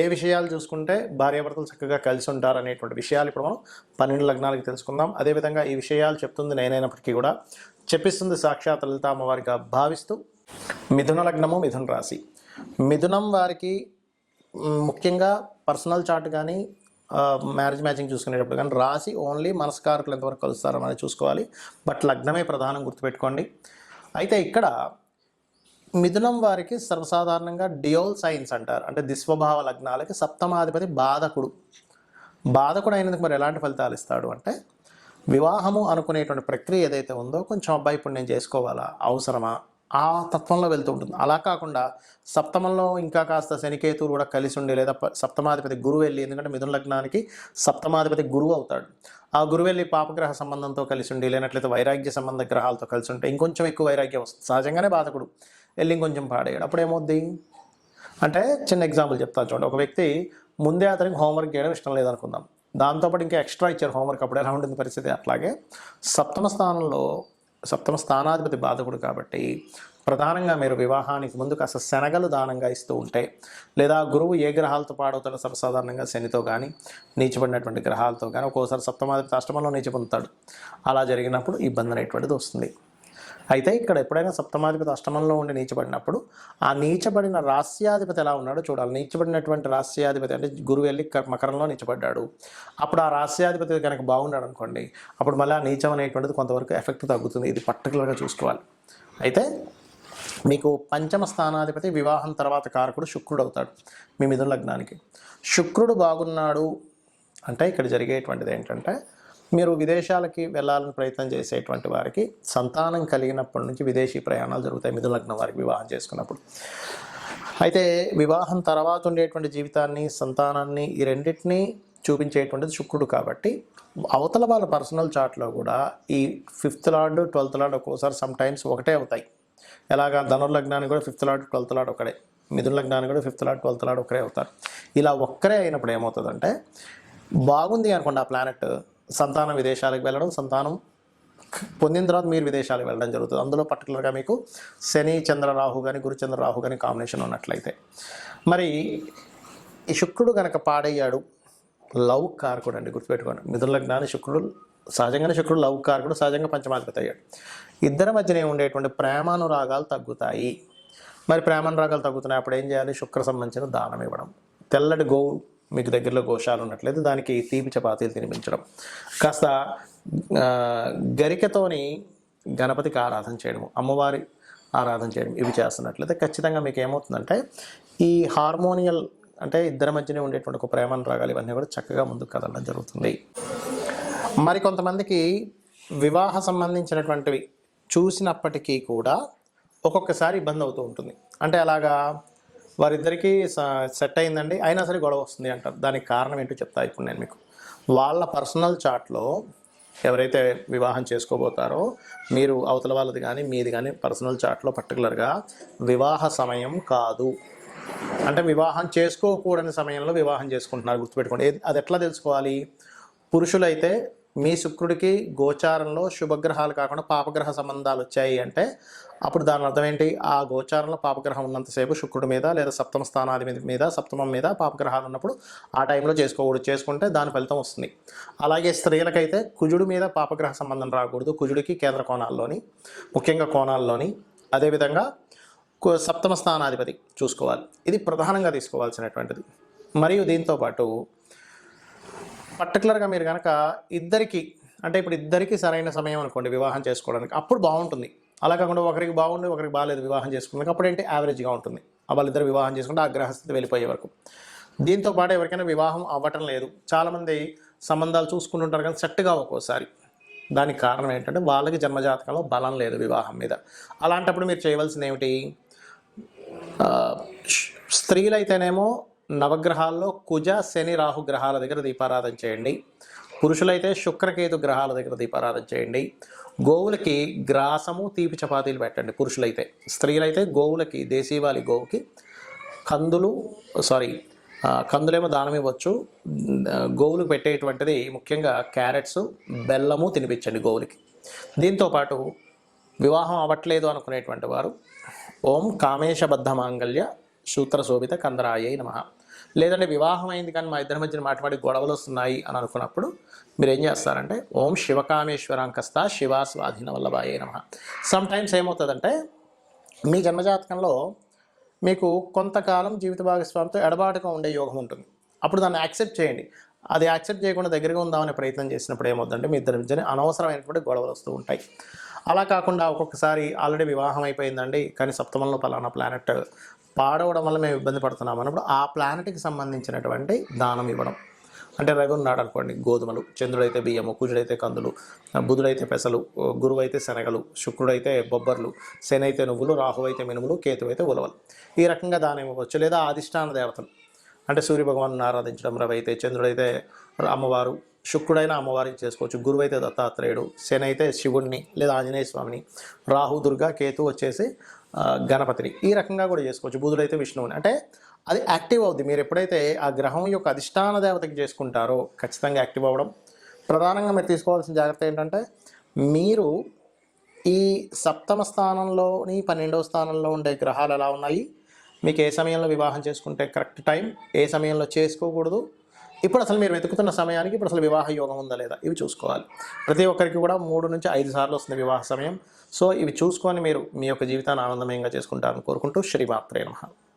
ఏ విషయాలు చూసుకుంటే భార్యాభర్తలు చక్కగా కలిసి ఉంటారు అనేటువంటి విషయాలు ఇప్పుడు మనం పన్నెండు లగ్నాలకి తెలుసుకుందాం. అదేవిధంగా ఈ విషయాలు చెప్తుంది నేనైనప్పటికీ కూడా. చెప్పిస్తుంది సాక్షాత్ లలిత అమ్మవారిగా భావిస్తూ మిథున లగ్నము మిథున రాశి. మిథునం వారికి ముఖ్యంగా పర్సనల్ చార్ట్ కానీ మ్యారేజ్ మ్యాచింగ్ చూసుకునేటప్పుడు కానీ రాసి ఓన్లీ మనస్కారకులు ఎంతవరకు కలుస్తారో అనేది చూసుకోవాలి. బట్ లగ్నమే ప్రధానం గుర్తుపెట్టుకోండి. అయితే ఇక్కడ మిథునం వారికి సర్వసాధారణంగా డియోల్ సైన్స్ అంటారు. అంటే దిస్వభావ లగ్నాలకి సప్తమాధిపతి బాధకుడు. బాధకుడు అయినందుకు మరి ఎలాంటి ఫలితాలు ఇస్తాడు అంటే వివాహము అనుకునేటువంటి ప్రక్రియ ఏదైతే ఉందో కొంచెం అబ్బాయి ఇప్పుడు నేను చేసుకోవాలా? అవసరమా? ఆ తత్వంలో వెళ్తూ ఉంటుంది. అలా కాకుండా సప్తమంలో ఇంకా కాస్త శనికేతువులు కూడా కలిసి ఉండి లేదా సప్తమాధిపతి గురువు వెళ్ళి ఎందుకంటే మిథున లగ్నానికి సప్తమాధిపతి గురువు అవుతాడు. ఆ గురువు వెళ్ళి పాపగ్రహ సంబంధంతో కలిసి ఉండి లేనట్లయితే వైరాగ్య సంబంధ గ్రహాలతో కలిసి ఉంటే ఇంకొంచెం ఎక్కువ వైరాగ్యం వస్తుంది. సహజంగానే బాధకుడు. వెళ్ళి కొంచెం పాడేయడు. అప్పుడు ఏమవుద్ది? అంటే చిన్న ఎగ్జాంపుల్ చెప్తాను చూడండి. ఒక వ్యక్తి ముందే అతనికి హోంవర్క్ చేయడం ఇష్టం లేదనుకుందాం. దాంతోపాటు ఇంకా ఎక్స్ట్రా ఇచ్చారు హోంవర్క్ అప్పుడు ఎలా ఉంటుంది పరిస్థితి అట్లాగే. సప్తమ స్థానంలో సప్తమ స్థానాధిపతి బాధకుడు కాబట్టి ప్రధానంగా మీరు వివాహానికి ముందు కాస్త శనగలు దానంగా ఇస్తూ ఉంటే లేదా గురువు ఏ గ్రహాలతో పాడవుతాడో సర్వసాధారణంగా శనితో కానీ నీచబడినటువంటి గ్రహాలతో కానీ ఒక్కోసారి సప్తమాధిపతి అష్టమంలో నీచ పొందుతాడు. అలా జరిగినప్పుడు ఇబ్బంది అనేటువంటిది వస్తుంది. అయితే ఇక్కడ ఎప్పుడైనా సప్తమాధిపతి అష్టమంలో ఉండి నీచబడినప్పుడు ఆ నీచబడిన రాస్యాధిపతి ఎలా ఉన్నాడో చూడాలి. నీచబడినటువంటి రాస్యాధిపతి అంటే గురువు వెళ్ళి క- మకరంలో నీచబడ్డాడు. అప్పుడు ఆ రాస్యాధిపతి కనుక బాగున్నాడు అనుకోండి అప్పుడు మళ్ళీ ఆ నీచం అనేటువంటిది కొంతవరకు ఎఫెక్ట్ తగ్గుతుంది. ఇది పర్టికులర్గా చూసుకోవాలి. అయితే మీకు పంచమ స్థానాధిపతి వివాహం తర్వాత కారకుడు శుక్రుడు అవుతాడు మీ మిథున లగ్నానికి. శుక్రుడు బాగున్నాడు అంటే ఇక్కడ జరిగేటువంటిది ఏంటంటే మీరు విదేశాలకి వెళ్ళాలని ప్రయత్నం చేసేటువంటి వారికి సంతానం కలిగినప్పటి నుంచి విదేశీ ప్రయాణాలు జరుగుతాయి మిథున లగ్నం వారికి వివాహం చేసుకున్నప్పుడు. అయితే వివాహం తర్వాత ఉండేటువంటి జీవితాన్ని సంతానాన్ని ఈ రెండింటినీ చూపించేటువంటిది శుక్రుడు కాబట్టి అవతల వాళ్ళ పర్సనల్ చార్ట్లో కూడా ఈ ఫిఫ్త్ లార్డ్ ట్వెల్త్ లార్డ్ ఒక్కోసారి సమ్ టైమ్స్ ఒకటే అవుతాయి. ఎలాగా? ధనుర్లగ్నాన్ని కూడా ఫిఫ్త్ లార్డ్ ట్వెల్త్ లార్డ్ ఒకడే. మిథున కూడా ఫిఫ్త్ లార్డ్ ట్వెల్త్ లార్డ్ ఒకరే అవుతారు. ఇలా ఒక్కరే అయినప్పుడు ఏమవుతుందంటే బాగుంది అనుకోండి ఆ ప్లానెట్ సంతానం విదేశాలకు వెళ్ళడం సంతానం పొందిన తర్వాత మీరు విదేశాలకు వెళ్ళడం జరుగుతుంది. అందులో పర్టికులర్గా మీకు శని చంద్ర రాహు కానీ గురుచంద్ర రాహు కానీ కాంబినేషన్ ఉన్నట్లయితే. మరి ఈ శుక్రుడు కనుక పాడయ్యాడు లవ్ కారకుడు అండి గుర్తుపెట్టుకోండి. మిథున లగ్నాన్ని శుక్రుడు సహజంగానే శుక్రుడు లవ్ కారకుడు సహజంగా పంచమాధిపతి అయ్యాడు. ఇద్దరి మధ్యనే ఉండేటువంటి ప్రేమానురాగాలు తగ్గుతాయి. మరి ప్రేమానురాగాలు తగ్గుతున్నాయి. అప్పుడు ఏం చేయాలి? శుక్ర సంబంధించిన దానం ఇవ్వడం. తెల్లటి గోవు మీకు దగ్గరలో గోశాలు ఉన్నట్లయితే దానికి తీపి చపాతీలు తినిపించడం. కాస్త గరికతోని గణపతికి ఆరాధన చేయడము అమ్మవారి ఆరాధన చేయడం ఇవి చేస్తున్నట్లయితే ఖచ్చితంగా మీకు ఏమవుతుందంటే ఈ హార్మోనియల్ అంటే ఇద్దరి మధ్యనే ఉండేటువంటి ఒక ప్రేమానురాగాలు ఇవన్నీ కూడా చక్కగా ముందుకు కదలడం జరుగుతుంది. మరి కొంతమందికి వివాహ సంబంధించినటువంటివి చూసినప్పటికీ కూడా ఒక్కొక్కసారి ఇబ్బంది అవుతూ ఉంటుంది. అంటే అలాగా వారిద్దరికీ సెట్ అయిందండి. అయినా సరే గొడవ వస్తుంది అంటారు. దానికి కారణం ఏంటో చెప్తా ఇప్పుడు నేను మీకు. వాళ్ళ పర్సనల్ చాట్లో ఎవరైతే వివాహం చేసుకోబోతారో మీరు అవతల వాళ్ళది కానీ మీది కానీ పర్సనల్ చాట్లో పర్టికులర్గా వివాహ సమయం కాదు. అంటే వివాహం చేసుకోకూడని సమయంలో వివాహం చేసుకుంటున్నారు గుర్తుపెట్టుకోండి. అది ఎట్లా తెలుసుకోవాలి? పురుషులైతే మీ శుక్రుడికి గోచారంలో శుభగ్రహాలు కాకుండా పాపగ్రహ సంబంధాలు వచ్చాయి అంటే అప్పుడు దాని అర్థం ఏంటి? ఆ గోచారంలో పాపగ్రహం ఉన్నంతసేపు శుక్రుడి మీద లేదా సప్తమ స్థానాది మీద మీద సప్తమం మీద పాపగ్రహాలు ఉన్నప్పుడు ఆ టైంలో చేసుకోకూడదు. చేసుకుంటే దాని ఫలితం వస్తుంది. అలాగే స్త్రీలకైతే కుజుడి మీద పాపగ్రహ సంబంధం రాకూడదు. కుజుడికి కేంద్ర కోణాల్లోని ముఖ్యంగా కోణాల్లోని అదేవిధంగా కు- సప్తమ స్థానాధిపతి చూసుకోవాలి. ఇది ప్రధానంగా తీసుకోవాల్సినటువంటిది. మరియు దీంతో పాటు పర్టికులర్గా మీరు కనుక ఇద్దరికి అంటే ఇప్పుడు ఇద్దరికి సరైన సమయం అనుకోండి వివాహం చేసుకోవడానికి అప్పుడు బాగుంటుంది. అలా కాకుండా ఒకరికి బాగుండి ఒకరికి బాగాలేదు వివాహం చేసుకున్నాక అప్పుడు ఏంటి? యావరేజ్గా ఉంటుంది. వాళ్ళిద్దరు వివాహం చేసుకుంటే ఆ గ్రహస్థితి వెళ్ళిపోయే వరకు. దీంతో పాటు ఎవరికైనా వివాహం అవ్వటం లేదు. చాలామంది సంబంధాలు చూసుకుంటుంటారు కానీ సెట్గా ఒక్కోసారి. దానికి కారణం ఏంటంటే వాళ్ళకి జన్మజాతకంలో బలం లేదు వివాహం మీద. అలాంటప్పుడు మీరు చేయవలసింది ఏమిటి? స్త్రీలైతేనేమో నవగ్రహాల్లో కుజ శని రాహు గ్రహాల దగ్గర దీపారాధన చేయండి. పురుషులైతే శుక్రకేతు గ్రహాల దగ్గర దీపారాధన చేయండి. గోవులకి గ్రాసము తీపి చపాతీలు పెట్టండి పురుషులైతే. స్త్రీలైతే గోవులకి దేశీవాలి గోవుకి కందులు సారీ కందులేమో దానం ఇవ్వచ్చు. ఆ, గోవులకు పెట్టేటువంటిది ముఖ్యంగా క్యారెట్స్ బెల్లము తినిపించండి గోవులకి. దీంతో పాటు వివాహం అవ్వట్లేదు అనుకునేటువంటి వారు ఓం కామేశబద్ధ మాంగళ్య సూత్ర శోభిత కందరాయ నమ. లేదంటే వివాహం అయింది కానీ మా ఇద్దరి మధ్యన మాట్లాడి గొడవలు వస్తున్నాయి అని అనుకున్నప్పుడు మీరు ఏం చేస్తారంటే ఓం శివకామేశ్వరాంకస్త శివా స్వాధీన వల్లభాయ నమ. సమ్ టైమ్స్ ఏమవుతుందంటే మీ జన్మజాతకంలో మీకు కొంతకాలం జీవిత భాగస్వామితో ఎడబాటుగా ఉండే యోగం ఉంటుంది. అప్పుడు దాన్ని యాక్సెప్ట్ చేయండి. అది యాక్సెప్ట్ చేయకుండా దగ్గరగా ఉందామనే ప్రయత్నం చేసినప్పుడు ఏమవుతుందంటే మీ ఇద్దరి మధ్యన అనవసరమైనటువంటి గొడవలు వస్తూ ఉంటాయి. అలా కాకుండా ఒక్కొక్కసారి ఆల్రెడీ వివాహం అయిపోయిందండి. కానీ సప్తమంలో పలానా ప్లానెట్ పాడవడం వల్ల మేము ఇబ్బంది పడుతున్నాం అన్నప్పుడు ఆ ప్లానెట్కి సంబంధించినటువంటి దానం ఇవ్వడం. అంటే రవి ఉన్నాడు అనుకోండి గోధుమలు చంద్రుడైతే బియ్యము కుజుడైతే కందులు బుధుడైతే పెసలు గురువు అయితే శనగలు శుక్రుడైతే బొబ్బర్లు శని అయితే నువ్వులు రాహు అయితే మినుములు కేతు అయితే ఉలవలు. ఈ రకంగా దానం ఇవ్వచ్చు. లేదా ఆదిష్టాన దేవతలు. అంటే సూర్యభగవాను ఆరాధించడం రవి అయితే చంద్రుడైతే అమ్మవారు శుక్రుడైన అమ్మవారిని చేసుకోవచ్చు. గురువు అయితే దత్తాత్రేయుడు శని అయితే శివుణ్ణి లేదా ఆంజనేయ స్వామిని రాహు దుర్గా కేతు వచ్చేసి గణపతిని. ఈ రకంగా కూడా చేసుకోవచ్చు. బుధుడైతే విష్ణువుని. అంటే అది యాక్టివ్ అవుద్ది. మీరు ఎప్పుడైతే ఆ గ్రహం యొక్క అధిష్టాన దేవతకి చేసుకుంటారో ఖచ్చితంగా యాక్టివ్ అవ్వడం. ప్రధానంగా మీరు తీసుకోవాల్సిన జాగ్రత్త ఏంటంటే మీరు ఈ సప్తమ స్థానంలోని పన్నెండవ స్థానంలో ఉండే గ్రహాలు ఎలా ఉన్నాయి? మీకు ఏ సమయంలో వివాహం చేసుకుంటే కరెక్ట్ టైం ఏ సమయంలో చేసుకోకూడదు. ఇప్పుడు అసలు మీరు వెతుకుతున్న సమయానికి ఇప్పుడు అసలు వివాహ యోగం ఉందా లేదా? ఇవి చూసుకోవాలి. ప్రతి ఒక్కరికి కూడా మూడు నుంచి ఐదు సార్లు వస్తుంది వివాహ సమయం. సో ఇవి చూసుకొని మీరు మీ యొక్క జీవితాన్ని ఆనందమయంగా చేసుకుంటారని కోరుకుంటూ శ్రీమాత్రే నమః.